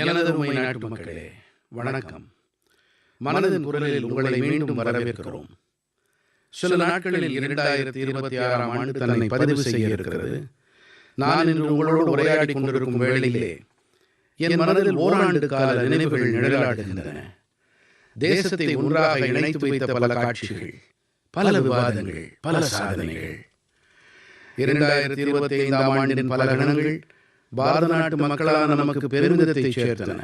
எனதருமை நாட்டு மக்களே வணக்கம். மனதின் குரலில் உங்களை மீண்டும் வரவேற்கிறோம். சில நாட்களில் இரண்டாயிரத்தி இருபத்தி ஆறாம் ஆண்டு தன்னை பதிவு செய்ய இருக்கிறது நான் இன்று உங்களோடு உரையாடி கொண்டிருக்கும் வேளையிலே என் மனதில் ஓராண்டு கால நினைவுகள் நிழலாடுகின்றன. தேசத்தை ஒன்றாக இணைத்து வைத்த பல காட்சிகள் பல விவாதங்கள் பல சாதனைகள். இரண்டாயிரத்தி இருபத்தி ஐந்தாம் ஆண்டின் பல கணங்கள் பாரத நாட்டு மக்களான நமக்கு பெருமிதத்தை சேர்த்தன.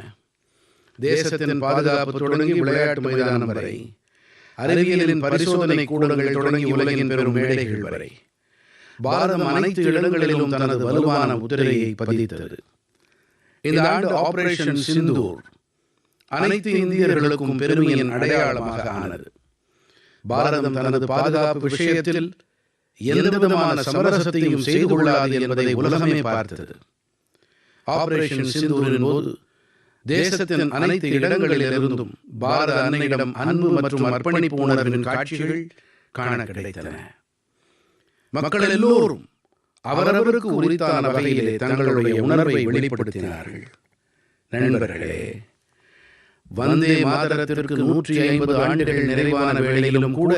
தேசத்தின் பாதுகாப்பு தொடங்கி விளையாட்டு மைதானம் வரை அறிவியலின் பரிசோதனை கூடங்கள் தொடங்கி உலகின் பெரும் மேடைகள் வரை பாரதம் அனைத்து இடங்களிலும் தனது வலுவான உதிரையை பதித்தது. இந்த ஆண்டு ஆபரேஷன் சிந்தூர் அனைத்து இந்தியர்களுக்கும் பெருமையின் அடையாளமாக ஆனது. பாரதம் தனது பாதுகாப்பு விஷயத்தில் எந்தவிதமான சமரசத்தையும் செய்து கொள்ளாது என்பதை உலகமே பார்த்தது. ஆபரேஷன் சிந்தூரின் போது தேசத்தின் அனைத்து இடங்களிலிருந்தும் பாரத அன்னையிடம் அன்பு மற்றும் அர்ப்பணிப்பு உணர்வின் காட்சிகள் காண கிடைத்தன. மக்கள் எல்லோரும் அவரவருக்கு உரித்தான வகையிலே தங்களுடைய உணர்வை வெளிப்படுத்தினார்கள். நண்பர்களே வந்தே மாதரத்திற்கு நூற்றி ஐம்பது ஆண்டுகள் நிறைவான வேளையிலும் கூட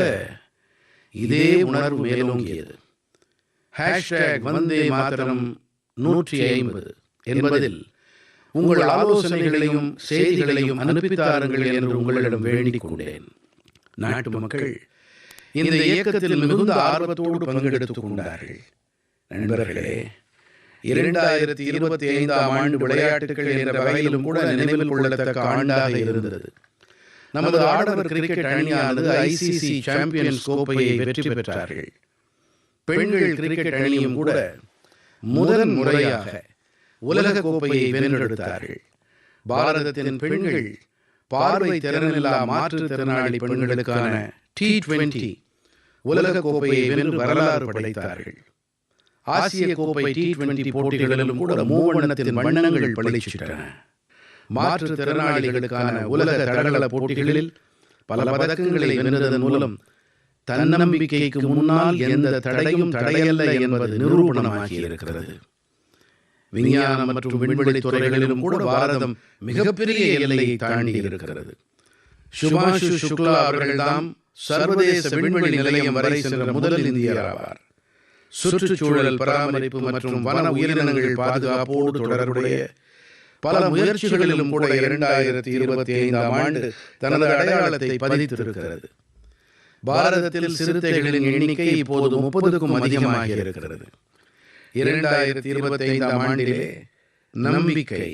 இதே உணர்வு மேலோங்கியது. ஹேஷ்டேக் வந்தே மாதரம் நூற்றி ஐம்பது. என்பதில் உங்கள் ஆலோசனைகளையும் செய்திகளையும் அனுப்பித்தாருங்கள் என்று உங்களிடம் வேண்டிக் கொண்டேன். நாட்டு மக்கள் இந்த இயக்கத்தில் மிகுந்த ஆர்வத்தோடு பங்கெடுத்துக் கொண்டார்கள். நண்பர்களே இரண்டாயிரத்தி இருபத்தி ஐந்தாம் ஆண்டு விளையாட்டுகள் என்ற வகையிலும் கூட நினைவில் கொள்ளத்தக்க ஆண்டாக இருந்தது. நமது ஆடவர் கிரிக்கெட் அணியானது ஐசிசி சாம்பியன்ஸ் கோப்பையை வெற்றி பெற்றார்கள். பெண்கள் கிரிக்கெட் அணியும் கூட முதன் முறையாக உலக கோப்பையை வென்றெடுத்தார்கள். பாரதத்தின் பெண்கள் பார்வை திறனில்லா மாற்றுத்திறனாளி பெண்களுக்கான டி டுவெண்டி உலக கோப்பையை வென்று வரலாறு படைத்தார்கள். ஆசிய கோப்பை டி டுவெண்டி போட்டிகளிலும் கூட மூவண்ணத்தின் வண்ணங்கள் பளிச்சிட்டன. மாற்றுத்திறனாளிகளுக்கான உலக தடகள போட்டிகளில் பல பதக்கங்களை வென்றதன் மூலம் தன்னம்பிக்கைக்கு முன்னால் எந்த தடையும் தடையல்ல என்பது நிரூபணமாகி இருக்கிறது விஞ்ஞானம் மற்றும் விண்வெளி துறைகளிலும் கூட பாரதம் மிகப்பெரிய எல்லையை தாண்டி இருக்கிறது சுபாஷு சுக்லா அவர்கள்தாம் சர்வதேச விண்வெளி நிலையம் வரை சென்ற முதல் இந்தியர் ஆவார். சுற்றுச்சூழல் பராமரிப்பு மற்றும் வன உயிரினங்கள் பாதுகாப்போடு தொடர்புடைய பல முயற்சிகளிலும் கூட இரண்டாயிரத்தி இருபத்தி ஐந்தாம் ஆண்டு தனது அடையாளத்தை பதித்திருக்கிறது. பாரதத்தில் சிறுத்தைகளின் எண்ணிக்கை இப்போது முப்பதுக்கும் அதிகமாக இருக்கிறது இரண்டாயிரத்தி இருபத்தி ஐந்தாம் ஆண்டிலே நம்பிக்கை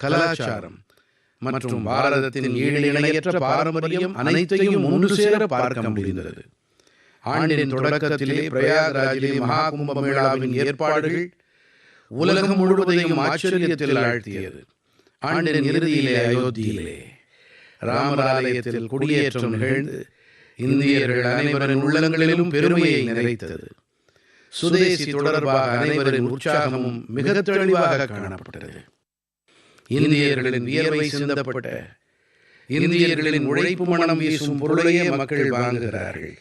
கலாச்சாரம் மற்றும் பாரதத்தின் ஈடு பாரம்பரியம் அனைத்தையும் ஒன்று சேர பார்க்க முடிந்தது. ஆண்டின் தொடக்கத்திலே பிரயாகராஜிலே மகா கும்பமேளாவின் ஏற்பாடுகள் உலகம் முழுவதையும் ஆச்சரியத்தில் ஆழ்த்தியது. ஆண்டின் இறுதியிலே அயோத்தியிலே ராமராலயத்தில் குடியேற்றம் நிகழ்ந்து இந்தியர்கள் அனைவரின் உள்ளங்களிலும் பெருமையை நிறைத்தது. சுதேசி தொடர்பாக அனைவரின் உற்சாகமும் மிக தெளிவாக காணப்பட்டது. இந்தியர்களின் வியர்வை சிந்தப்பட்ட இந்தியர்களின் உழைப்பு மனம் வீசும் பொருளையே மக்கள் வாங்குகிறார்கள்.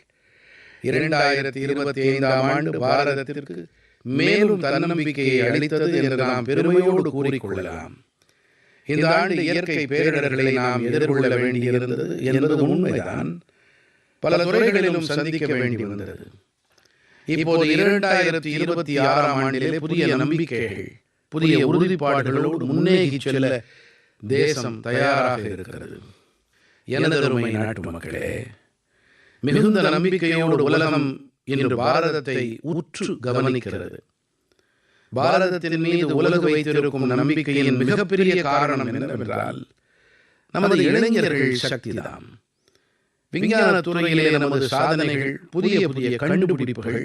இரண்டாயிரத்தி இருபத்தி ஐந்தாம் ஆண்டு பாரதத்திற்கு மேலும் தன்னம்பிக்கையை அளித்தது என்று நாம் பெருமையோடு கூறிக்கொள்ளலாம். இந்த ஆண்டு இயற்கை பேரிடர்களை நாம் எதிர்கொள்ள வேண்டியிருந்தது என்பது உண்மைதான். பல துறைகளிலும் சந்திக்க வேண்டி வந்தது. இப்போது இரண்டாயிரத்தி இருபத்தி ஆறாம் ஆண்டிலே புதிய நம்பிக்கைகள் புதிய உறுதிப்பாடுகளோடு முன்னேகி செல்ல தேசம் தயாராக இருக்கிறது. எனதருமை நாட்டு மக்களே மிகுந்த நம்பிக்கையோடு உலகம் இன்று பாரதத்தை உற்று கவனிக்கிறது. பாரதத்தின் மீது உலகு வைத்திருக்கும் நம்பிக்கையின் மிகப்பெரிய காரணம் என்னவென்றால் நமது இளைஞர்கள் சக்திதான். விஞ்ஞான துறையிலே நமது சாதனைகள் புதிய புதிய கண்டுபிடிப்புகள்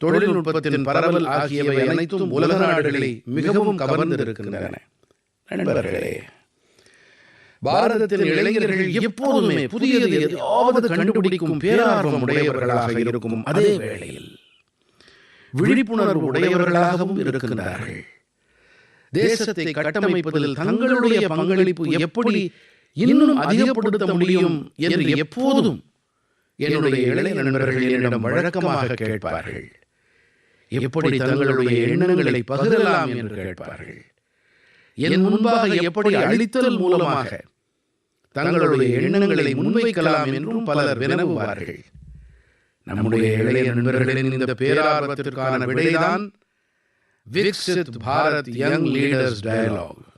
தொழில்நுட்பத்தின் பரவல் ஆகியவை அனைத்தும் உலக நாடுகளை மிகவும் கவர்ந்திருக்கின்றன. நண்பர்களே பாரதத்தின் இளைஞர்கள் எப்போதுமே புதியது எதையாவது கண்டுபிடிக்கும் பேரார்வம் உடையவர்களாக இருக்கும் அதே வேளையில் விழிப்புணர்வு உடையவர்களாகவும் இருக்கின்றார்கள் தேசத்தை கட்டமைப்பதில் தங்களுடைய பங்களிப்பு எப்படி இன்னும் அதிகப்படுத்த முடியும் என்று எப்போதும் என்னுடைய இளைய நண்பர்கள் என்னிடம் வழக்கமாக கேட்பார்கள். எப்படி தங்களுடைய எண்ணங்களை பகிரலாம் என்று கேட்பார்கள். என் முன்பாக எப்படி அழித்தல் மூலமாக தங்களுடைய எண்ணங்களை முன்வைக்கலாம் என்றும் பலர் வினவுவார்கள். நம்முடைய இளைய நண்பர்களின் இந்த பேரார்வத்திற்கான விடைதான் Viksit Bharat young leaders dialogue.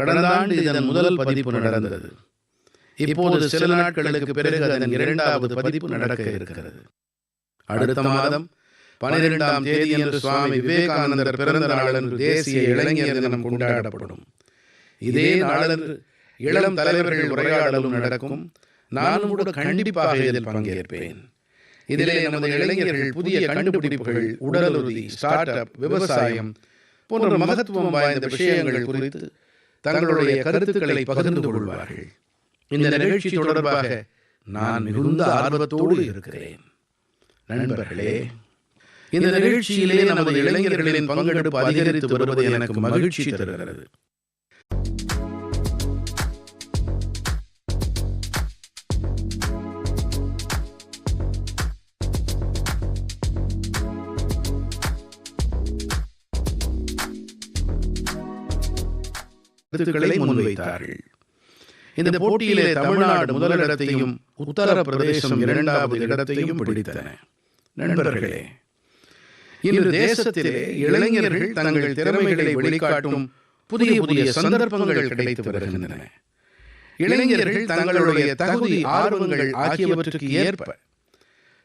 கடந்த ஆண்டு இதன் முதல் பதிப்பு நடந்தது. இப்போது சில நாட்களுக்கு பிறகு அதன் இரண்டாவது பதிப்பு நடக்க இருக்கிறது. அடுத்த மாதம் பனிரெண்டாம் தேதி என்று சுவாமி விவேகானந்தர் பிறந்த நாளன்று தேசிய இளைஞர் தினம் கொண்டாடப்படும். இதே நாளன்று இளம் தலைவர்கள் உரையாடலும் நடக்கும். நானும் கூட கண்டிப்பாக இதில் பங்கேற்பேன். இதிலே நமது இளைஞர்கள் புதிய கண்டுபிடிப்புகள் உடலுறுதி ஸ்டார்ட் அப் விவசாயம் போன்ற மகத்துவம் வாய்ந்த விஷயங்கள் குறித்து தங்களுடைய கருத்துக்களை பகிர்ந்து கொள்வார்கள். இந்த நிகழ்ச்சி தொடர்பாக நான் மிகுந்த ஆர்வத்தோடு இருக்கிறேன். நண்பர்களே இந்த நிகழ்ச்சியிலே நமது இளைஞர்களின் பங்கெடுப்பு அதிகரித்து வருவது எனக்கு மகிழ்ச்சி தருகிறது. கருத்துக்களை முன்வைத்தார்கள். இந்த போட்டியிலே தமிழ்நாடு முதலிடத்தையும் உத்தரப்பிரதேசம் இரண்டாவது இடத்தையும் பிடித்தன. நண்பர்களே இன்று தேசத்திலே இளைஞர்கள் தங்கள் திறமைகளை வெளிக்காட்டும் புதிய புதிய சந்தர்ப்பங்கள் கிடைத்து வருகின்றன. இளைஞர்கள் தங்களுடைய தகுதி ஆர்வங்கள் ஆகியவற்றுக்கு ஏற்ப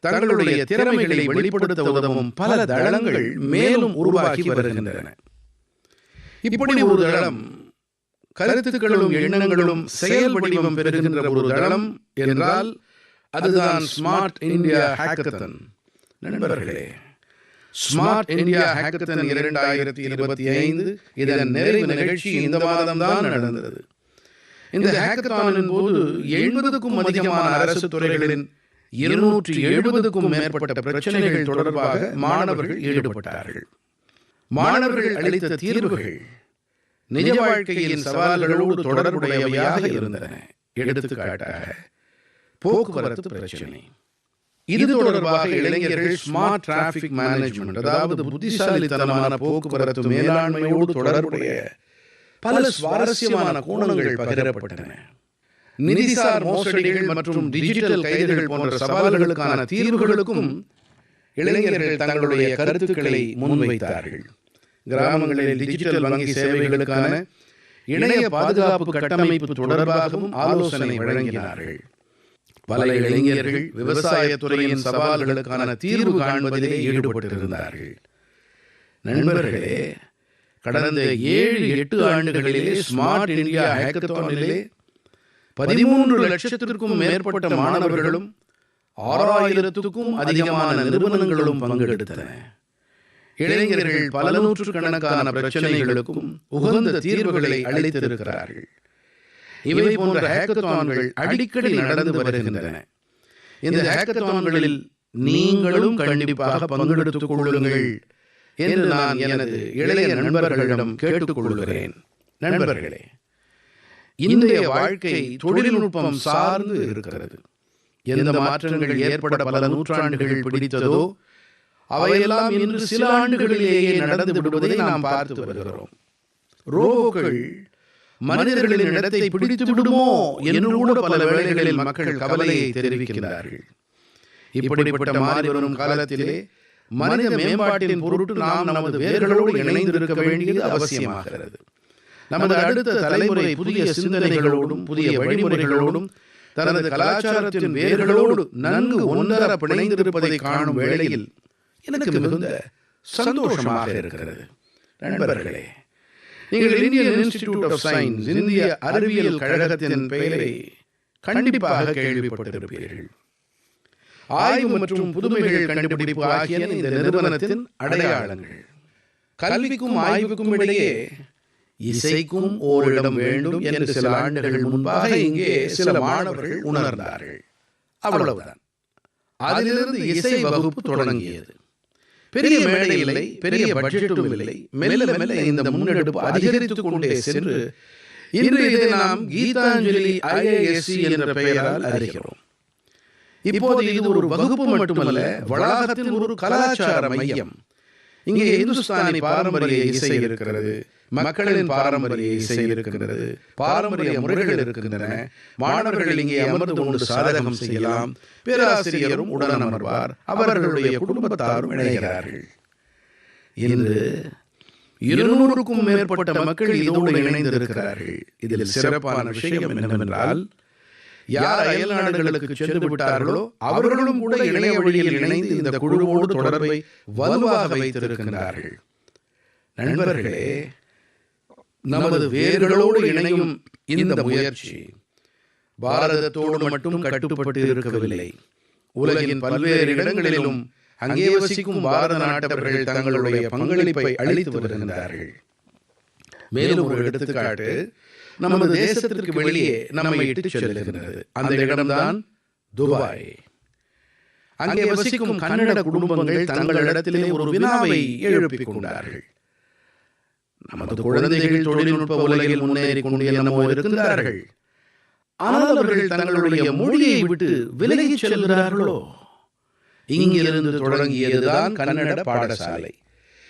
தங்களுடைய திறமைகளை வெளிப்படுத்த உதவும் பல தளங்கள் மேலும் உருவாகி வருகின்றன. இப்படி ஒரு தளம் கருத்துக்களும் எண்ணங்களும் செயல் வடிவம் பெறுகின்ற ஒரு தளம் என்றால் அதுதான் ஸ்மார்ட் இந்தியா ஹேக்கத்தன் நண்பர்களே? ஸ்மார்ட் இந்தியா ஹேக்கத்தன் இரண்டாயிரத்தி இருபத்தி ஐந்து இதன் நிறைவு நிகழ்ச்சி இந்த மாதம் தான் நடந்தது. இந்த ஹேக்கத்தானின் போது எழுபதுக்கும் அதிகமான அரசு துறைகளின் இருநூற்றி எழுபதுக்கும் மேற்பட்ட பிரச்சனைகள் தொடர்பாக மாணவர்கள் ஈடுபட்டார்கள். மாணவர்கள் அளித்த தீர்வுகள் நிஜ வாழ்க்கையின் சவால்களோடு தொடர்புடையவையாக இருந்தன. எடுத்துக்காட்டாக போக்குவரத்து பிரச்சனை. இது தொடர்பாக இளைஞர்கள் ஸ்மார்ட் டிராபிக் மேனேஜ்மெண்ட் அதாவது புத்திசாலித்தனமான போக்குவரத்து மேலாண்மையோடு தொடர்புடைய பல சுவாரஸ்யமான கோணங்கள் பகிரப்பட்டன. நிதிசார் மோசடிகள் மற்றும் டிஜிட்டல் கைதுகள் போன்ற சவால்களுக்கான தீர்வுகளுக்கும் இளைஞர்கள் தங்களுடைய கருத்துக்களை முன்வைத்தார்கள். கிராமங்களில் டிஜிட்டல் வங்கி சேவைகளுக்கான இணைய பாதுகாப்பு கட்டமைப்பு தொடர்பாகவும் ஆலோசனை வழங்கினார்கள். பல இளைஞர்கள் விவசாயத்துறையின் சவால்களுக்கான தீர்வு காண்பதிலே ஈடுபட்டிருந்தார்கள். நண்பர்களே கடந்த ஏழு எட்டு ஆண்டுகளிலே ஸ்மார்ட் இந்தியா ஹேக்கத்தானிலே பதிமூன்று லட்சத்திற்கும் மேற்பட்ட மாணவர்களும் ஆறாயிரத்துக்கும் அதிகமான நிறுவனங்களும் பங்கெடுத்தன. இளைஞர்கள் பல நூற்றுக்கணக்கான பிரச்சனைகளுக்கும் உகந்த தீர்வுகளை அளித்திருக்கிறார்கள். இவை போன்ற ஹேக்கத்தான்கள் அடிக்கடி நடந்து வருகின்றன. இந்த ஹேக்கத்தான்களில் நீங்களும் கண்டிப்பாக பங்கெடுத்துக் கொள்ளுங்கள் என்று நான் எனது இளைய நண்பர்களிடம் கேட்டுக்கொள்கிறேன். நண்பர்களே இன்றைய வாழ்க்கை தொழில்நுட்பம் சார்ந்து இருக்கிறது. எந்த மாற்றங்கள் ஏற்பட பல நூற்றாண்டுகள் பிடித்ததோ அவையெல்லாம் இன்று சில ஆண்டுகளிலேயே நடந்து விடுவதை நாம் பார்த்து வருகிறோம். ரோபோக்கள் மனிதர்களின் இடத்தை பிடித்து விடுமோ என்று கூட பல வேளைகளில் மக்கள் கவலையை தெரிவிக்கின்றார்கள். இப்படிப்பட்ட மாறி வரும் காலத்திலே மனித மேம்பாட்டின் பொருட்டு நாம் நமது வேர்களோடு இணைந்திருக்க வேண்டியது அவசியமாகிறது. நமது அடுத்த தலைமுறை புதிய சிந்தனைகளோடும் புதிய வழிமுறைகளோடும் தனது கலாச்சாரத்தின் வேர்களோடு நன்கு ஒன்றர பிணைந்திருப்பதை காணும் வேளையில் எனக்கு மிகுந்த சந்தோஷமாக இருக்கிறது. நண்பர்களே நீங்கள் இந்தியன் இன்ஸ்டிடியூட் ஆஃப் சயின்ஸ் இந்திய அறிவியல் கழகத்தின் பெயரை கண்டிப்பாக கேள்விப்பட்டிருப்பீர்கள். ஆய்வு மற்றும் புதுமைகள் கண்டுபிடிப்பு ஆகியன இந்த நிறுவனத்தின் அடையாளங்கள். கல்விக்கும் ஆய்வுக்கும் இடையே இசைக்கும் ஓரிடம் வேண்டும் என்று சில ஆண்டுகள் முன்பாக இங்கே சில மாணவர்கள் உணர்ந்தார்கள். அவ்வளவுதான். அதிலிருந்து இசை வகுப்பு தொடங்கியது. பெரிய மேடை இல்லை பெரிய பட்ஜெட்டும் இல்லை. மெல்ல மெல்ல இந்த முன்னெடுப்பு அதிகரித்துக் கொண்டே சென்று இன்று இதை நாம் கீதாஞ்சலி ஐஏஎஸ்சி என்ற பெயரால் அறிகிறோம். இப்போது இது ஒரு வகுப்பு மட்டுமல்ல வளாகத்தின் ஒரு கலாச்சார மையம். இங்கே இந்துஸ்தானி பாரம்பரிய இசை இருக்கிறது. மக்களின் பாரம்பரிய இசை இருக்கின்றது. பாரம்பரிய முறைகள் இருக்கின்றன. மாணவர்கள் இங்கே அமர்ந்து கொண்டு சாதகம் செய்யலாம். பேராசிரியரும் உடன் அமர்வார் அவர்களுடைய குடும்பத்தாரும் இணைகிறார்கள். இன்று இருநூறுக்கும் மேற்பட்ட மக்கள் இதோடு இணைந்திருக்கிறார்கள். இதில் சிறப்பான விஷயம் என்னவென்றால் யார் அயல் நாடுகளுக்கு சென்று விட்டார்களோ அவர்களும் கூட இணைய வழியில் இணைந்து இந்த குழுவோடு தொடர்பை வலுவாக வைத்திருக்கின்றார்கள். நண்பர்களே நமது வேர்களோடு இணையும் இந்த முயற்சி. பாரதத்தோடு மட்டும் கட்டுப்பட்டு இருக்கவில்லை உலகின் பல்வேறு இடங்களிலும் அங்கே வசிக்கும் பாரத நாட்டவர்கள் தங்களுடைய பங்களிப்பை அளித்து வருகின்றார்கள். மேலும் ஒரு எடுத்துக்காட்டு நமது தேசத்திற்கு வெளியே நம்மை இட்டுச் செல்லுகின்றது. அந்த இடம்தான் துபாய். அங்கே வசிக்கும் கன்னட குடும்பங்கள் தங்களிடத்திலே ஒரு வினாவை எழுப்பிக் கொண்டார்கள். நமது குழந்தைகள் தொழில்நுட்ப உலகில் முன்னேறி கொண்டு என்னமோ இருக்கின்றார்கள். ஆனால் அவர்கள் தங்களுடைய மொழியை விட்டு விலகிச் செல்கிறார்களோ? இங்கிருந்து தொடங்கியதுதான் கன்னட பாடசாலை.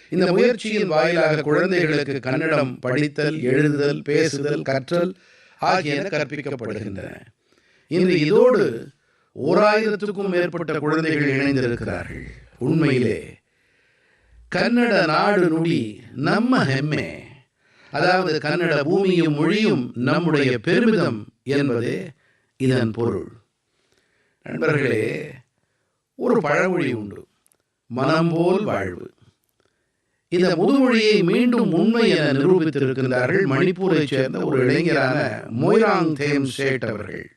இந்த முயற்சியின் வாயிலாக குழந்தைகளுக்கு கன்னடம் படித்தல் எழுதுதல் பேசுதல் கற்றல் ஆகியன கற்பிக்கப்படுகின்றன. இன்று இதோடு ஓராயிரத்துக்கும் மேற்பட்ட குழந்தைகள் இணைந்திருக்கிறார்கள். உண்மையிலே கன்னட நாடு நுடி நம்ம ஹெம்மே. அதாவது கன்னட பூமியும் மொழியும் நம்முடைய பெருமிதம் என்பதே இதன் பொருள். நண்பர்களே ஒரு பழமொழி உண்டு. மனம் போல் வாழ்வு. இந்த முதுமொழியை மீண்டும் உண்மை என நிரூபித்திருக்கின்றார்கள் மணிப்பூரைச் சேர்ந்த ஒரு இளைஞரான மொய்ராங் தேம் சேட் அவர்கள்.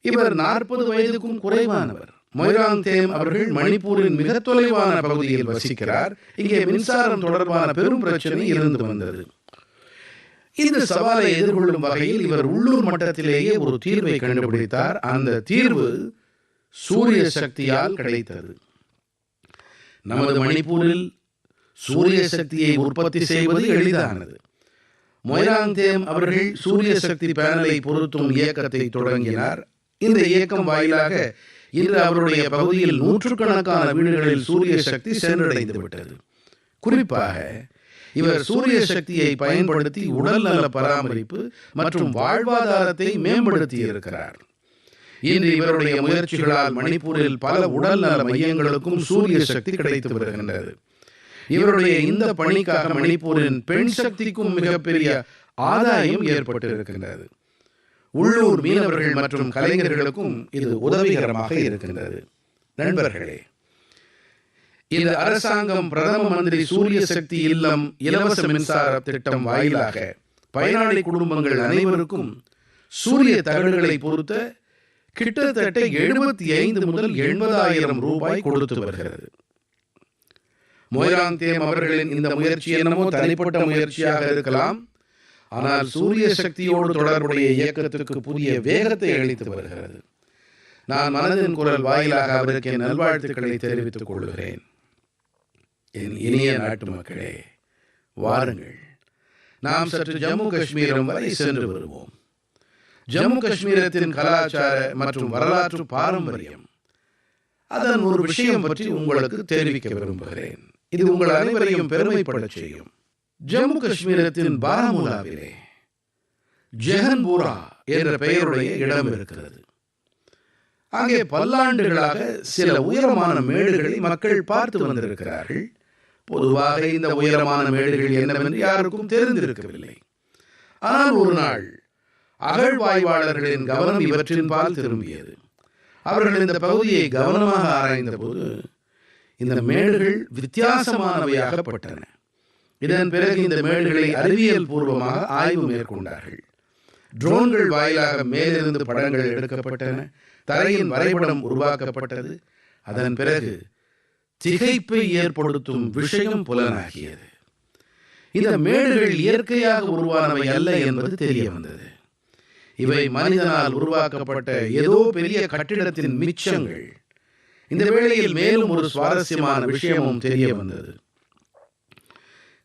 இவர் நாற்பது வயதுக்கும் குறைவானவர். மொய்ராங் தேம் அவர்கள் மணிப்பூரின் மிக தொலைவான பகுதியில் வசிக்கிறார். இங்கே மின்சாரம் தொடர்பான பெரும் பிரச்சனை இருந்து வந்தது. இந்த சவாலை எதிர்கொள்ளும் வகையில் இவர் உள்ளூர் மட்டத்திலேயே ஒரு தீர்வை கண்டுபிடித்தார். அந்த தீர்வு சூரிய சக்தியால் கிடைத்தது. நமது மணிப்பூரில் சூரிய சக்தியை உற்பத்தி செய்வது எளிதானது. மொய்ராங்தேம் அவர்கள் சூரிய சக்தி பேனலை பொருத்தும் இயக்கத்தை தொடங்கினார். இந்த இயக்கம் வாயிலாக இன்று அவருடைய பகுதியில் நூற்றுக்கணக்கான வீடுகளில் சூரிய சக்தி சென்றடைந்து விட்டது குறிப்பாக இவர் சூரிய சக்தியை பயன்படுத்தி உடல் நல பராமரிப்பு மற்றும் வாழ்வாதாரத்தை மேம்படுத்தி இருக்கிறார் இன்று இவருடைய முயற்சிகளால் மணிப்பூரில் பல உடல் நல மையங்களுக்கும் சூரிய சக்தி கிடைத்து வருகின்றது. இவருடைய இந்த பணிக்காக மணிப்பூரின் பெண் சக்திக்கும் மிகப்பெரிய ஆதாயம் ஏற்பட்டிருக்கின்றது. உள்ளூர் மீனவர்கள் மற்றும் கலைஞர்களுக்கும் இது உதவிகரமாக இருக்கின்றது. நண்பர்களே இந்த அரசாங்கம் பிரதம மந்திரி சூரிய சக்தி இல்லம் இலவச மின்சார திட்டம் வாயிலாக பயனாளி குடும்பங்கள் அனைவருக்கும் சூரிய தகடுகளை பொறுத்த கிட்டத்தட்ட எழுபத்தி ஐந்து முதல் எண்பதாயிரம் ரூபாய் கொடுத்து வருகிறது. மொய்ராந்தேம் அவர்களின் இந்த முயற்சி என்னமோ தனிப்பட்ட முயற்சியாக இருக்கலாம். ஆனால் சூரிய சக்தியோடு தொடர்புடைய இயக்கத்திற்கு புதிய வேகத்தை அளித்து வருகிறது. நான் மனதின் குரல் வாயிலாக அவருக்கு என் நல்வாழ்த்துக்களை தெரிவித்துக் கொள்கிறேன். என் இனிய நாட்டு மக்களே வாருங்கள். நாம் சற்று ஜம்மு காஷ்மீரம் வரை சென்று வருவோம். ஜம்மு காஷ்மீரத்தின் கலாச்சார மற்றும் வரலாற்று பாரம்பரியம். அதன் ஒரு விஷயம் பற்றி உங்களுக்கு தெரிவிக்க விரும்புகிறேன். இது உங்கள் அனைவரையும் பெருமைப்பட செய்யும். ஜம்மு காஷ்மீரத்தின் பாராமுலாவிலே ஜெகன்பூரா என்ற பெயருடைய இடம் இருக்கிறது. அங்கே பல்லாண்டுகளாக சில உயரமான மேடுகளை மக்கள் பார்த்து வந்திருக்கிறார்கள். பொதுவாக இந்த உயரமான மேடுகள் என்னவென்று யாருக்கும் தெரிந்திருக்கவில்லை. ஆனால் ஒரு நாள் அகழ்வாய்வாளர்களின் கவனம் இவற்றின் பால் திரும்பியது. அவர்கள் இந்த பகுதியை கவனமாக ஆராய்ந்த போது இந்த மேடுகள் வித்தியாசமானவையாகப்பட்டன. இதன் பிறகு இந்த மேடுகளை அறிவியல் பூர்வமாக ஆய்வு மேற்கொண்டார்கள். ட்ரோன்கள் வாயிலாக மேலிருந்து படங்கள் எடுக்கப்பட்டன. தரையின் வரைபடம் உருவாக்கப்பட்டது. அதன் பிறகு திகைப்பை ஏற்படுத்தும் விஷயம் புலனாகியது. இந்த மேடுகள் இயற்கையாக உருவானவை அல்ல என்பது தெரிய வந்தது இவை மனிதனால் உருவாக்கப்பட்ட ஏதோ பெரிய கட்டிடத்தின் மிச்சங்கள். இந்த வேளையில் மேலும் ஒரு சுவாரஸ்யமான விஷயமும் தெரிய வந்தது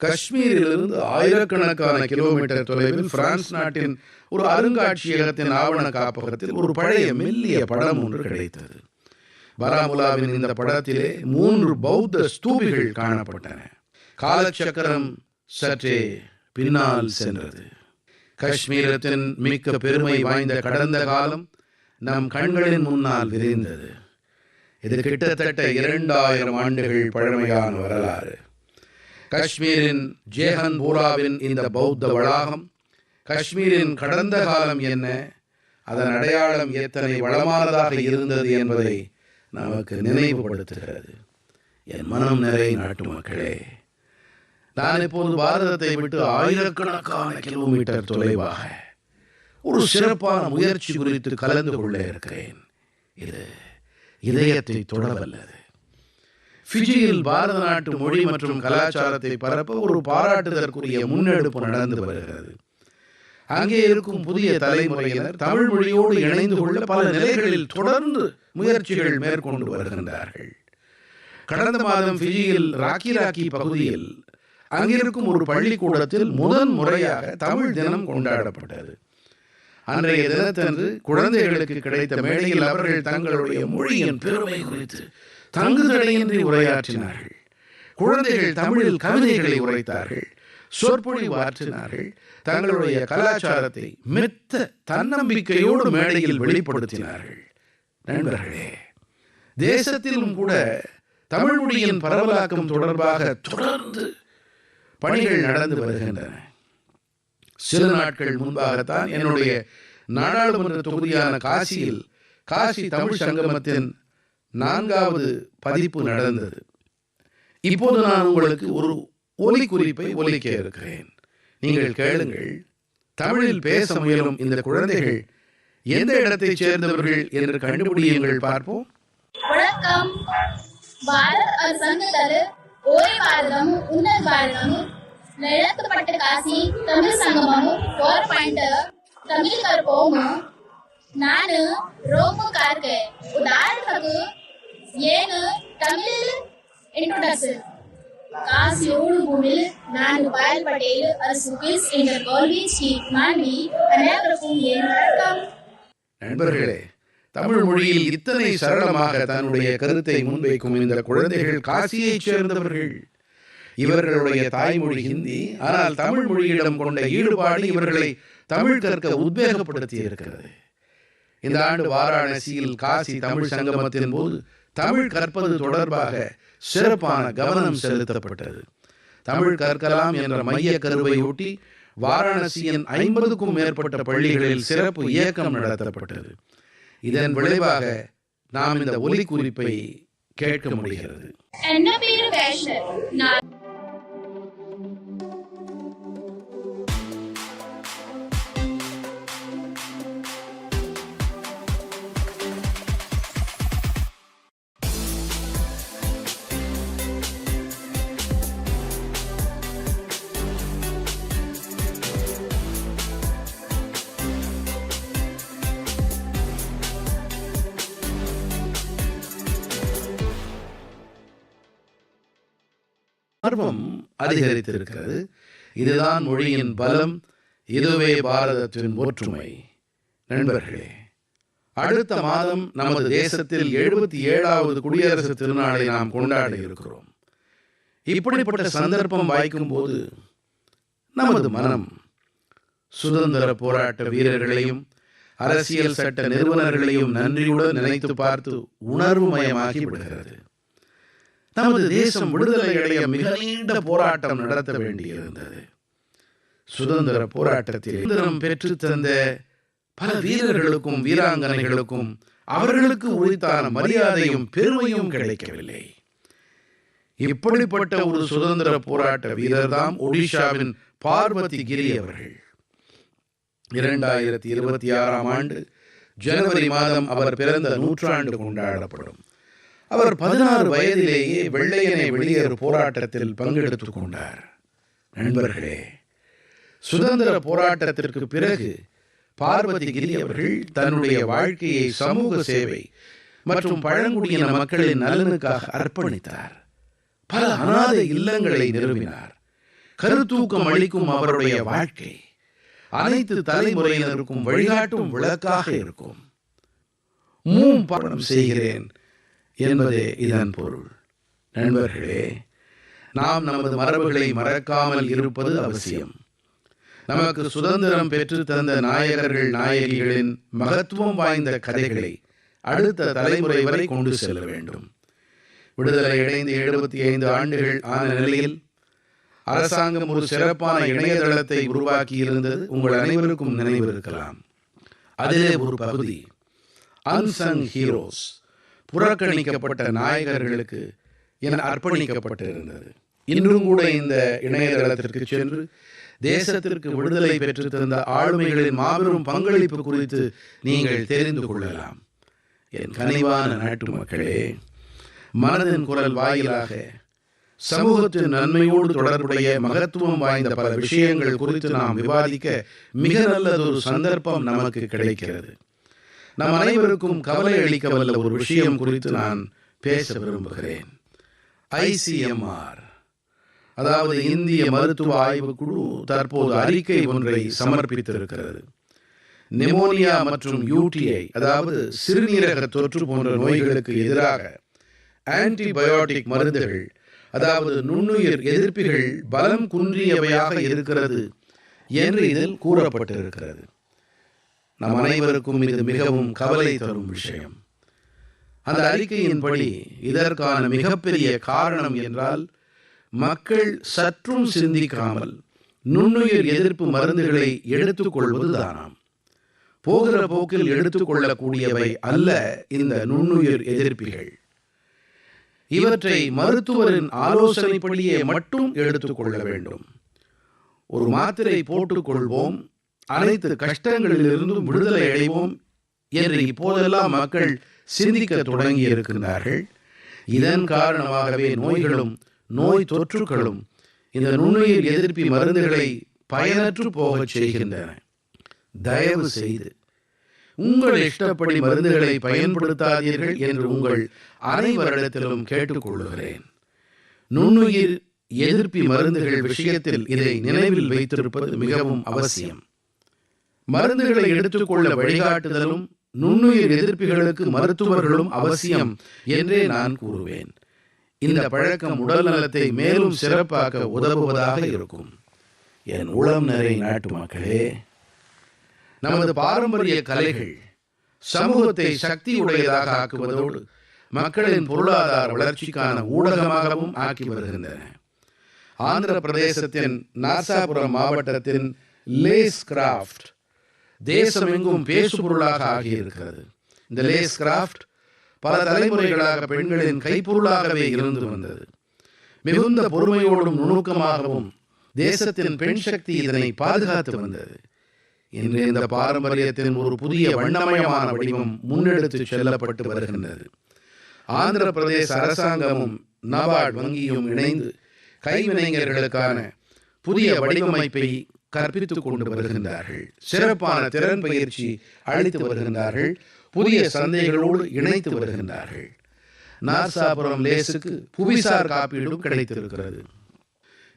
காஷ்மீரிலிருந்து ஆயிரக்கணக்கான கிலோமீட்டர் தொலைவில் பிரான்ஸ் நாட்டின் ஒரு அருங்காட்சியகத்தின் ஆவண காப்பகத்தில் ஒரு பழைய மெல்லிய படம் ஒன்று கிடைத்தது. பராமுலாவின் இந்த படத்திலே மூன்று பௌத்த ஸ்தூபிகள் காணப்பட்டன. காலச்சக்கரம் சற்றே பின்னால் சென்றது. காஷ்மீரத்தின் மிக்க பெருமை வாய்ந்த கடந்த காலம் நம் கண்களின் முன்னால் விரிந்தது. இது கிட்டத்தட்ட இரண்டாயிரம் ஆண்டுகள் பழமையான வரலாறு. காஷ்மீரின் ஜேஹன் பூராவின் இந்த பௌத்த வளாகம் காஷ்மீரின் கடந்த காலம் என்ன அதன் அடையாளம் எத்தனை வளமானதாக இருந்தது என்பதை நமக்கு நினைவுபடுத்துகிறது. என் மனம் நிறை நாட்டு மக்களே நான் இப்போது பாரதத்தை விட்டு ஆயிரக்கணக்கான கிலோமீட்டர் தொலைவாக ஒரு சிறப்பான முயற்சி குறித்து கலந்து கொள்ள இருக்கிறேன். இது இதயத்தை தொடவல்லது ஃபிஜியில் பாரத நாட்டு மொழி மற்றும் கலாச்சாரத்தை பரப்ப ஒரு பாராட்டுதற்குரிய முன்னெடுப்பு நடந்து வருகிறது. அங்கே இருக்கும் புதிய தலைமுறையினர் தமிழ் மொழியோடு இணைந்து கொள்ள பல நிலைகளில் தொடர்ந்து முயற்சிகள் மேற்கொண்டு வருகின்றார்கள். கடந்த மாதம் ஃபிஜியில் ராக்கி ராக்கி பகுதியில் அங்கிருக்கும் ஒரு பள்ளிக்கூடத்தில் முதன் முறையாக தமிழ் தினம் கொண்டாடப்பட்டது. அன்றைய தினத்தன்று குழந்தைகளுக்கு கிடைத்த மேடையில் அவர்கள் தங்களுடைய மொழியின் பெருமை குறித்து தங்குதடையின்றி உரையாற்றினார்கள். குழந்தைகள் தமிழில் கவிதைகளை உரைத்தார்கள். சொற்பொழிவு ஆற்றினார்கள். தங்களுடைய கலாச்சாரத்தை மெத்த தன்னம்பிக்கையோடு மேடையில் வெளிப்படுத்தினார்கள். நண்பர்களே தேசத்திலும் கூட தமிழ்மொழியின் பரவலாக்கம் தொடர்பாக தொடர்ந்து பணிகள் நடந்து வருகின்றன. சில நாட்கள் முன்பாகத்தான் என்னுடைய நாடாளுமன்ற தொகுதியான காசியில் காசி தமிழ் சங்கமத்தின் நான்காவது பதிப்பு நடந்தது. இப்போது நான் உங்களுக்கு ஒரு ஒலி குறிப்பை ஒலிக்க இருக்கிறேன். நீங்கள் கேளுங்கள். தமிழில் பேச முயலும் இந்த குழந்தைகள் எந்த இடத்தை சேர்ந்தவர்கள் என்று கண்டுபிடியுங்கள் பார்ப்போம். வணக்கம். பாரத் ஒரு ஓய் பாரதம் உன்னத பாரதம் நடத்தப்பட்ட காசி தமிழ் சங்கமம் ஃபோர் பாயிண்ட் தமிழ் கற்போம் நான் ரொம்ப கார்க்கு. உதாரணத்துக்கு ಏನು ತಮಿಳ್ ಇಂಟ್ರೊಡಕ್ಷನ್ ಕಾಸಿ ಏಳು ಭೂಮಿಲ್ ನಾನು பாயல் பட்டேல் அரசு கில்ஸ் என்ற கல்வி ஸ்ட்ரீட் மாண்டி அனைவருக்கும் என் வணக்கம் நண்பர்களே தமிழ் மொழியில் இத்தனை சரளமாக தன்னுடைய கருத்தை முன்வைக்கும் இந்த குழந்தைகள் காசியைச் சேர்ந்தவர்கள் இவர்களுடைய தாய்மொழி ஹிந்தி ஆனால் தமிழ் மொழியிடம் கொண்ட ஈடுபாடு இவர்களை தமிழ் கற்க உத்வேகப்படுத்தி இருக்கிறது இந்த ஆண்டு வாராணசியில் காசி தமிழ் சங்கமத்தின் போது தமிழ் கற்பது தொடர்பாக சிறப்பான கவனம் செலுத்தப்பட்டது. தமிழ் கற்கலாம் என்ற மைய கருவையொட்டி வாராணசியின் ஐம்பதுக்கும் மேற்பட்ட பள்ளிகளில் சிறப்பு இயக்கம் நடத்தப்பட்டது. இதன் விளைவாக நாம் இந்த ஒலி குறிப்பை கேட்க முடிகிறது. ஆர்வம் அதிகரித்திருக்கிறது. இதுதான் மொழியின் பலம் இதுவே பாரதத்தின் ஒற்றுமை. நண்பர்களே அடுத்த மாதம் நமது தேசத்தில் எழுபத்தி ஏழாவது குடியரசு திருநாளை நாம் கொண்டாட இருக்கிறோம். இப்படிப்பட்ட சந்தர்ப்பம் வாய்க்கும் போது நமது மனம் சுதந்திர போராட்ட வீரர்களையும் அரசியல் சட்ட நிறுவனர்களையும் நன்றியுடன் நினைத்து பார்த்து உணர்வுமயமாகி விடுகிறது. நமது தேசம் விடுதலை அடைய மிக நீண்ட போராட்டம் நடத்த வேண்டியிருந்தது. சுதந்திர போராட்டத்தில் சுதந்திரம் பெற்று தந்த பல வீரர்களுக்கும் வீராங்கனைகளுக்கும் அவர்களுக்கு உரித்தான மரியாதையும் பெருமையும் கிடைக்கவில்லை. இப்படிப்பட்ட ஒரு சுதந்திர போராட்ட வீரர்தாம் ஒடிஷாவின் பார்வதி கிரி அவர்கள். இரண்டாயிரத்தி இருபத்தி ஆறாம் ஆண்டு ஜனவரி மாதம் அவர் பிறந்த நூற்றாண்டு கொண்டாடப்படும். அவர் பதினாறு வயதிலேயே வெள்ளையனை வெளியேறு போராட்டத்தில் பங்கெடுத்துக் கொண்டார். நண்பர்களே சுதந்திர போராட்டத்திற்கு பிறகு பார்வதி கிரி அவர்கள் தன்னுடைய வாழ்க்கையை சமூக சேவை மற்றும் பழங்குடியின மக்களின் நலனுக்காக அர்ப்பணித்தார். பல அநாத இல்லங்களை நிறுவினார். கருத்தூக்கம் அளிக்கும் அவருடைய வாழ்க்கை அனைத்து தலைமுறையினருக்கும் வழிகாட்டும் விளக்காக இருக்கும். மூம் பாரணம் செய்கிறேன். என்பதே இதன் பொருள். நண்பர்களே நாம் நமது மரபுகளை மறக்காமல் இருப்பது அவசியம். நமக்கு சுதந்திரம் பெற்று தந்த நாயகர்கள் நாயகிகளின் மகத்துவம் வாய்ந்த கதைகளை அடுத்த தலைமுறை வரை கொண்டு செல்ல வேண்டும். விடுதலை அடைந்து எழுபத்தி ஐந்து ஆண்டுகள் ஆன நிலையில் அரசாங்கம் ஒரு சிறப்பான இணையதளத்தை உருவாக்கி இருந்தது உங்கள் அனைவருக்கும் நினைவிருக்கலாம். அதிலே ஒரு பகுதி அன்சங் ஹீரோஸ் புறக்கணிக்கப்பட்ட நாயகர்களுக்கு என அர்ப்பணிக்கப்பட்டிருந்தது. இன்றும் கூட இந்த இணையதளத்திற்கு சென்று தேசத்திற்கு விடுதலை பெற்று தந்த ஆளுமைகளின் மாபெரும் பங்களிப்பு குறித்து நீங்கள் தெரிந்து கொள்ளலாம். என் கனிவான நாட்டு மக்களே மனதின் குரல் வாயிலாக சமூகத்தின் நன்மையோடு தொடர்புடைய மகத்துவம் வாய்ந்த பல விஷயங்கள் குறித்து நாம் விவாதிக்க மிக நல்லதொரு சந்தர்ப்பம் நமக்கு கிடைக்கிறது. நம் அனைவருக்கும் கவலை அளிக்க வல்ல ஒரு விஷயம் குறித்து நான் பேச விரும்புகிறேன். ஐசிஎம்ஆர் அதாவது இந்திய மருத்துவ குழு தற்போது அறிக்கை ஒன்றை சமர்ப்பித்திருக்கிறது. நிமோனியா மற்றும் யூடிஐ அதாவது சிறுநீரக தொற்று போன்ற நோய்களுக்கு எதிராக ஆன்டிபயோட்டிக் மருந்துகள் அதாவது நுண்ணுயிர் எதிர்ப்பிகள் பலம் குன்றியவையாக இருக்கிறது என்று இதில் கூறப்பட்டிருக்கிறது. நம் அனைவருக்கும் இது மிகவும் கவலை தரும் விஷயம். அந்த அறிக்கையின்படி இதற்கான மிகப்பெரிய காரணம் என்றால் மக்கள் சற்றும் சிந்திக்காமல் நுண்ணுயிர் எதிர்ப்பு மருந்துகளை எடுத்துக்கொள்வது தானாம் போகிற போக்கில் எடுத்துக்கொள்ளக்கூடியவை அல்ல இந்த நுண்ணுயிர் எதிர்ப்பிகள். இவற்றை மருத்துவரின் ஆலோசனைப்படியே மட்டும் எடுத்துக்கொள்ள வேண்டும். ஒரு மாத்திரை போட்டுக்கொள்வோம் அனைத்து கஷ்டங்களிலிருந்தும் விடுதலை அடைவோம் என்று இப்போதெல்லாம் மக்கள் சிந்திக்க தொடங்கி இருக்கின்றார்கள் இதன் காரணமாகவே நோய்களும் நோய் தொற்றுகளும் இந்த நுண்ணுயிர் எதிர்ப்பி மருந்துகளை பயனற்று போகச் செய்கின்றன. தயவு செய்து உங்கள் இஷ்டப்படி மருந்துகளை பயன்படுத்தாதீர்கள் என்று உங்கள் அனைவரிடத்திலும் கேட்டுக்கொள்கிறேன். நுண்ணுயிர் எதிர்ப்பி மருந்துகள் விஷயத்தில் இதை நினைவில் வைத்திருப்பது மிகவும் அவசியம். மருந்துகளை எடுத்துக்கொள்ள வழிகாட்டுதலும் நுண்ணுயிர் எதிர்ப்பிகளுக்கு மருத்துவர்களும் அவசியம் என்றே நான் கூறுவேன். இந்த பழக்கம் உடல் நலத்தை மேலும் சிறப்பாக்க உதவுவதாக இருக்கும். என் உளம் நிறை நாட்டு மக்களே நமது பாரம்பரிய கலைகள் சமூகத்தை சக்தி உடையதாக ஆக்குவதோடு மக்களின் பொருளாதார வளர்ச்சிக்கான ஊடகமாகவும் ஆக்கி வருகின்றன. ஆந்திர பிரதேசத்தின் நாசாபுரம் மாவட்டத்தின் லேஸ் கிராஃப்ட் தேசமெங்கும் பேசுபொருளாக ஆகியிருக்கிறது. இந்த லேஸ் கிராஃப்ட் பல தலைமுறைகளாக பெண்களின் கைப்பொருளாகவே இருந்து வந்தது. மிகுந்த பொறுமையோடும் நுணுக்கமாகவும் தேசத்தின் பெண் சக்தி இதனை பாதுகாத்து வந்தது. இன்று இந்த பாரம்பரியத்தின் ஒரு புதிய வண்ணமயமான வடிவம் முன்னெடுத்து செல்லப்பட்டு வருகின்றது. ஆந்திர பிரதேச அரசாங்கமும் நபார்ட் வங்கியும் இணைந்து கைவினைஞர்களுக்கான புதிய வடிவமைப்பை கற்பித்துக் கொண்டு வருகின்றார்கள். சிறப்பான திறன் பயிற்சி அளித்து வருகின்றார்கள். புதிய சந்தைகளோடு இணைத்து வருகின்றார்கள். நாசாபுரம் லேசுக்கு புவிசார் காப்பீடும் கிடைத்திருக்கிறது.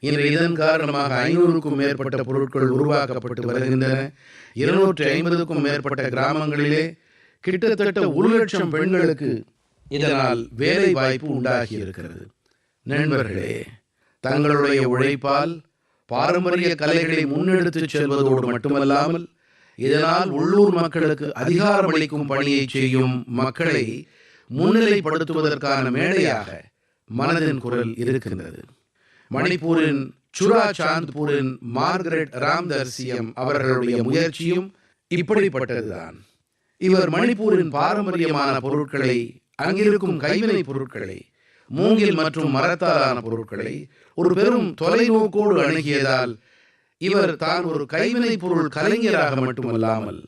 இன்று இதன் காரணமாக ஐநூறுக்கும் மேற்பட்ட பொருட்கள் உருவாக்கப்பட்டு வருகின்றன. இருநூற்றி ஐம்பதுக்கும் மேற்பட்ட கிராமங்களிலே கிட்டத்தட்ட ஒரு லட்சம் பெண்களுக்கு இதனால் வேலை வாய்ப்பு உண்டாகி இருக்கிறது நண்பர்களே தங்களுடைய உழைப்பால் பாரம்பரிய கலைகளை முன்னெடுத்துச் செல்வதோடு மட்டுமல்லாமல் இதனால் உள்ளூர் மக்களுக்கு அதிகாரமளிக்கும் பணியை செய்யும் மக்களை முன்னிலைப்படுத்துவதற்கான மேடையாக மனதின் குரல் இருக்கின்றது. மணிப்பூரின் சுரா சாந்த்பூரின் மார்கரெட் ராம்தர்சியம் அவர்களுடைய முயற்சியும் இப்படிப்பட்டதுதான். இவர் மணிப்பூரின் பாரம்பரியமான பொருட்களை அங்கிருக்கும் கைவினை பொருட்களை மூங்கில் மற்றும் மரத்தாலான பொருட்களை ஒரு பெரும் தொலைநோக்கோடு அணுகியதால் இவர் தான் ஒரு கைவினை பொருள் கலைஞராக மட்டுமல்லாமல்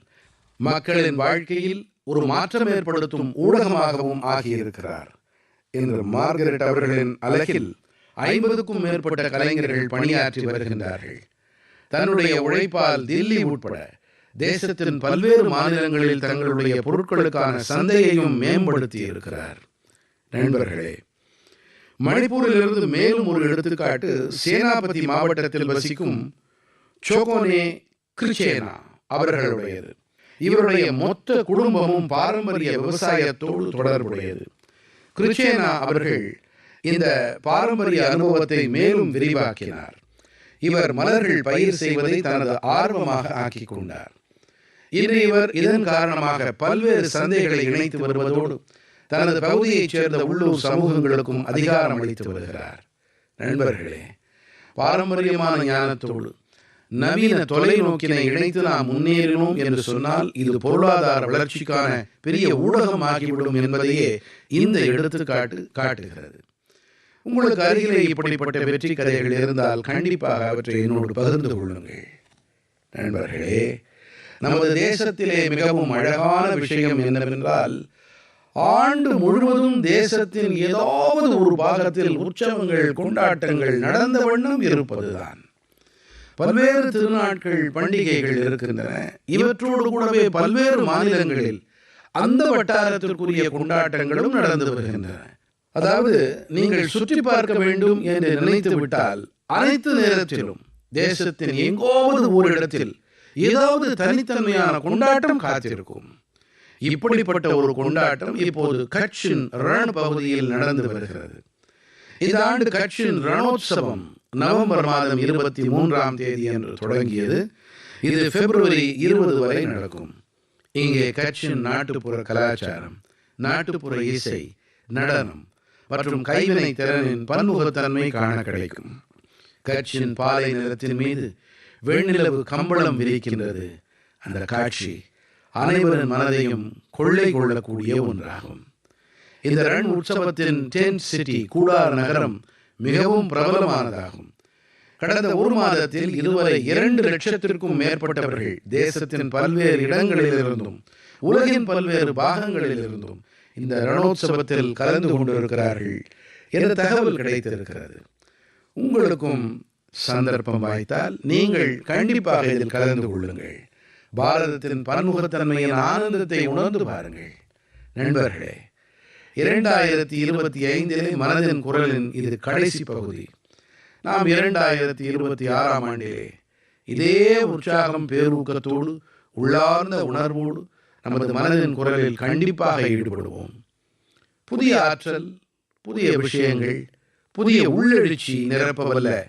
மக்களின் வாழ்க்கையில் ஒரு மாற்றம் ஏற்படுத்தும் ஊடகமாகவும் ஆகியிருக்கிறார். என்று மார்கரெட் அவர்களின் அலகில் ஐம்பதுக்கும் மேற்பட்ட கலைஞர்கள் பணியாற்றி வருகின்றார்கள். தன்னுடைய உழைப்பால் தில்லி உட்பட தேசத்தின் பல்வேறு மாநிலங்களில் தங்களுடைய பொருட்களுக்கான சந்தையையும் மேம்படுத்தி இருக்கிறார் நண்பர்களே மணிப்பூரிலிருந்து மேலும் ஒரு எடுத்துக்காட்டு சேனாபதி மாவட்டத்தில் வசிக்கும் சோகோனே கிருச்சேனா அவர்களுடையது. இவருடைய மொத்த குடும்பமும் பாரம்பரிய விவசாயத்தோடு தொடர்புடையது. கிருச்சேனா அவர்கள் இந்த பாரம்பரிய அனுபவத்தை மேலும் விரிவாக்கினார். இவர் மலர்கள் பயிர் செய்வதை தனது ஆர்வமாக ஆக்கிக் கொண்டார். இன்று இவர் இதன் காரணமாக பல்வேறு சந்தைகளை இணைத்து வருவதோடு தனது பகுதியைச் சேர்ந்த உள்ளூர் சமூகங்களுக்கும் அதிகாரம் அளித்து வருகிறார். நண்பர்களே பாரம்பரியமான ஞானத்தோடு நவீன தொலைநோக்கினை இணைத்து நாம் முன்னேறினோம் என்று சொன்னால் இது பொருளாதார வளர்ச்சிக்கான பெரிய ஊடகம் ஆகிவிடும் என்பதையே இந்த எடுத்துக்காட்டு காட்டுகிறது. உங்களுக்கு அருகிலே இப்படிப்பட்ட வெற்றி கதைகள் இருந்தால் கண்டிப்பாக அவற்றை என்னோடு பகிர்ந்து கொள்ளுங்கள். நண்பர்களே நமது தேசத்திலே மிகவும் அழகான விஷயம் என்னவென்றால் ஆண்டு முழுவதும் தேசத்தின் ஏதாவது ஒரு பாகத்தில் உற்சவங்கள் கொண்டாட்டங்கள் நடந்த வண்ணம் இருப்பதுதான். பல்வேறு திருநாட்கள் பண்டிகைகள் இருக்கின்றன. இவற்றோடு கூடவே பல்வேறு மாநிலங்களில் அந்த வட்டாரத்திற்குரிய கொண்டாட்டங்களும் நடந்து வருகின்றன. அதாவது நீங்கள் சுற்றி பார்க்க வேண்டும் என்று நினைத்து விட்டால் அனைத்து நேரத்திலும் தேசத்தின் எங்கோவது ஒரு இடத்தில் ஏதாவது தனித்தன்மையான கொண்டாட்டம் காத்திருக்கும். இப்படிப்பட்ட ஒரு கொண்டாட்டம் இப்போது கட்சின் ரண் பகுதியில் நடந்து வருகிறது. இந்த ஆண்டு கட்சின் ரணோத்சவம் நவம்பர் மாதம் இருபத்தி மூன்றாம் தேதி என்று தொடங்கியது. இது பிப்ரவரி இருபது வரை நடக்கும். இங்கே கட்சின் நாட்டுப்புற கலாச்சாரம் நாட்டுப்புற இசை நடனம் மற்றும் கைவினை திறனின் பன்முகத்தன்மை காண கிடைக்கும். கட்சின் பாலை நிலத்தின் மீது வெண்ணிலவு கம்பளம் விரிக்கின்றது. அந்த காட்சி அனைவரின் மனதையும் கொள்ளை கொள்ளக்கூடிய ஒன்றாகும். இந்த ரன் உற்சவத்தின் டென் சிட்டி கூடார் நகரம் மிகவும் பிரபலமானதாகும். கடந்த ஒரு மாதத்தில் இதுவரை இரண்டு லட்சத்திற்கும் மேற்பட்டவர்கள் தேசத்தின் பல்வேறு இடங்களிலிருந்தும் உலகின் பல்வேறு பாகங்களிலிருந்தும் இந்த ரணோத்சவத்தில் கலந்து கொண்டிருக்கிறார்கள் என்ற தகவல் கிடைத்திருக்கிறது. உங்களுக்கும் சந்தர்ப்பம் வாய்த்தால் நீங்கள் கண்டிப்பாக இதில் கலந்து கொள்ளுங்கள். பாரதத்தின் பன்முகத்தன்மையின் ஆனந்தத்தை உணர்ந்து பாருங்கள். நண்பர்களே இரண்டாயிரத்தி இருபத்தி ஐந்திலே மனதின் குரலின் இது கடைசி பகுதி. நாம் இரண்டாயிரத்தி இருபத்தி ஆறாம் ஆண்டிலே இதே உற்சாகம் பேரூக்கத்தோடு உள்ளார்ந்த உணர்வோடு நமது மனதின் குரலில் கண்டிப்பாக ஈடுபடுவோம். புதிய ஆற்றல் புதிய விஷயங்கள் புதிய உள்ளெழுச்சி நிரப்பவல்ல.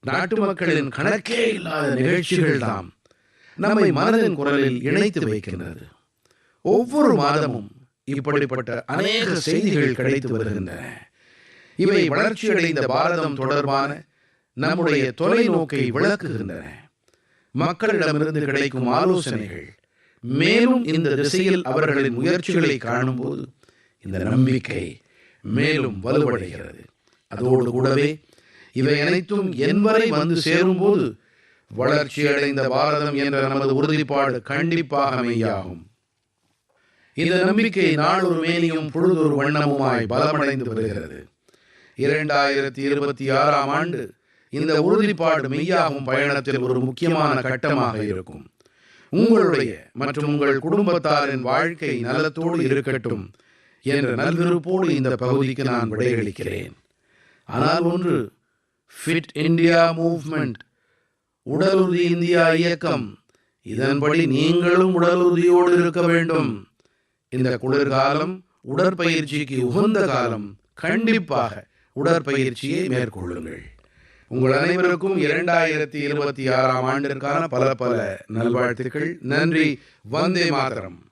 நாட்டு மக்களின் கணக்கே இல்லாத நிகழ்ச்சிகள் தாம். நம்மை மனதின் குரலில் இணைத்து வைக்கின்றது. ஒவ்வொரு மாதமும் இப்படிப்பட்ட அநேக செய்திகள் கிடைத்து வருகின்றன. இவை வளர்ச்சியடைந்த பாரதம் தொடர்பான நம்முடைய தொலைநோக்கை விளக்குகின்றன. மக்களிடமிருந்து கிடைக்கும் ஆலோசனைகள் மேலும் இந்த திசையில் அவர்களின் முயற்சிகளை காணும்போது இந்த நம்பிக்கை மேலும் வலுவடைகிறது. அதோடு கூடவே இவை அனைத்தும் என் வரை வந்து சேரும்போது வளர்ச்சியடைந்த பாரதம் என்ற நமது உறுதிப்பாடு கண்டிப்பாக மெய்யாகும் இந்த நம்பிக்கை நாளொரு மேனியும் பொழுதொரு வண்ணமுமாய் பலமடைந்து வருகிறது. இரண்டாயிரத்தி இருபத்தி ஆறாம் ஆண்டு இந்த உறுதிப்பாடு மெய்யாகும் பயணத்தில் ஒரு முக்கியமான கட்டமாக இருக்கும். உங்களுடைய மற்றும் உங்கள் குடும்பத்தாரின் வாழ்க்கை நலத்தோடு இருக்கட்டும் என்ற நல்விருப்போடு இந்த பகுதிக்கு நான் விடையளிக்கிறேன். ஆனால் ஒன்று ஃபிட் இந்தியா மூவ்மெண்ட் உடலுறுதி இந்தியா இயக்கம். இதன்படி நீங்களும் உடலுறுதியோடு இருக்க வேண்டும். இந்த குளிர்காலம் உடற்பயிற்சிக்கு உகந்த காலம். கண்டிப்பாக உடற்பயிற்சியை மேற்கொள்ளுங்கள். உங்கள் அனைவருக்கும் இரண்டாயிரத்தி இருபத்தி ஆறாம் ஆண்டிற்கான பல பல நல்வாழ்த்துக்கள். நன்றி. வந்தே மாதரம்.